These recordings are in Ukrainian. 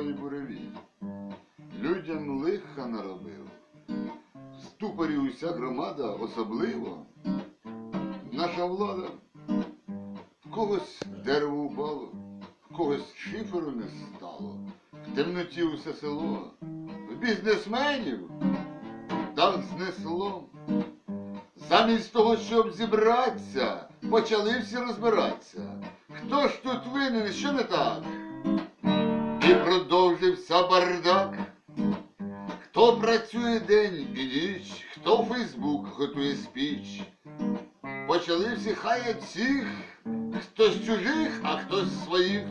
свої буревій. Людям лиха наробив. В ступорі уся громада особливо. Наша влада в когось дерево упало, в когось шиферу не стало, в темноті усе село, в бізнесменів так знесло. Замість того, щоб зібратися, почали всі розбиратися. Хто ж тут винен, що не так? І продовжився бардак. Хто працює день і ніч, хто Фейсбук готує спіч. Почали всі хаять всіх, хтось чужих, а хтось своїх.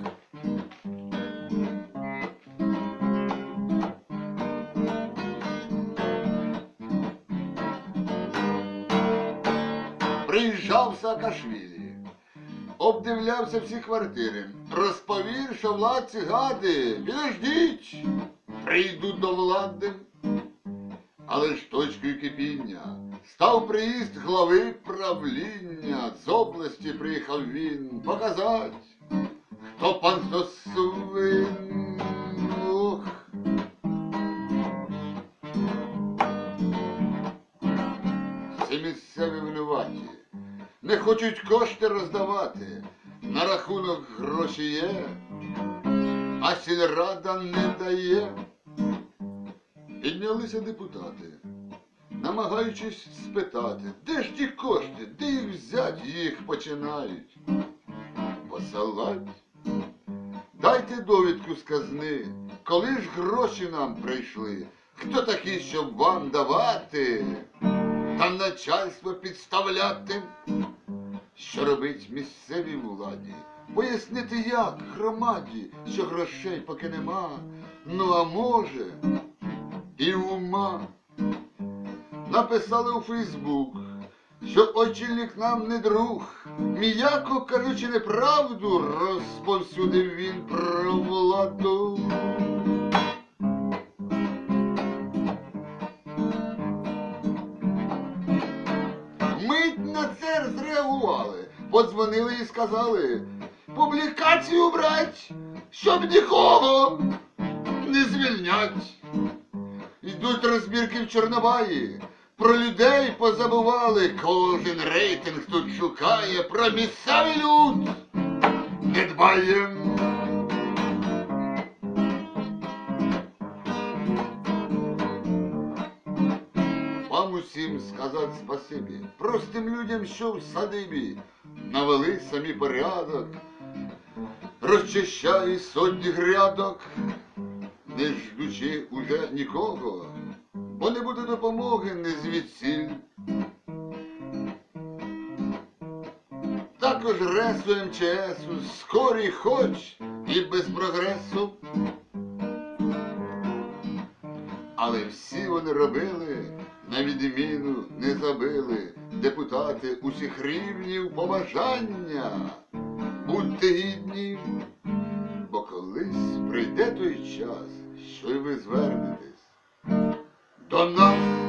Приїжджав Саакашвілі, обдивлявся всі квартири, розповів, що владці гади, підождіть, прийдуть до влади. Але ж точкою кипіння став приїзд глави правління. З області приїхав він показать, хто пан. Ох. Всі місцеві винуваті, не хочуть кошти роздавати, на рахунок гроші є, а сільрада не дає. Піднялися депутати, намагаючись спитати, де ж ті кошти, де їх взять, їх починають посилать. Дайте довідку з казни, коли ж гроші нам прийшли, хто такий, щоб вам давати, та начальство підставляти, що робить місцевій владі, пояснити як громаді, що грошей поки нема, ну а може і ума. Написали у Фейсбук, що очільник нам не друг. М'яко кажучи неправду, розповсюдив він про владу. Мить на це зреагували, подзвонили і сказали, публікацію брать, щоб нікого не звільнять. Йдуть розбірки в Чорнобаї. Про людей позабували. Кожен рейтинг тут шукає. Про місцевий люд не дбає. Усім сказати спасибі. Простим людям, що в садибі навели самі порядок, розчищає сотні грядок не ждучи уже нікого, бо не буде допомоги не звідсіль. Також ресу МЧСу, скорі хоч і без прогресу. Але всі вони робили, на відміну не забили депутати усіх рівнів побажання. Будьте гідні, бо колись прийде той час, що й ви звернетесь до нас.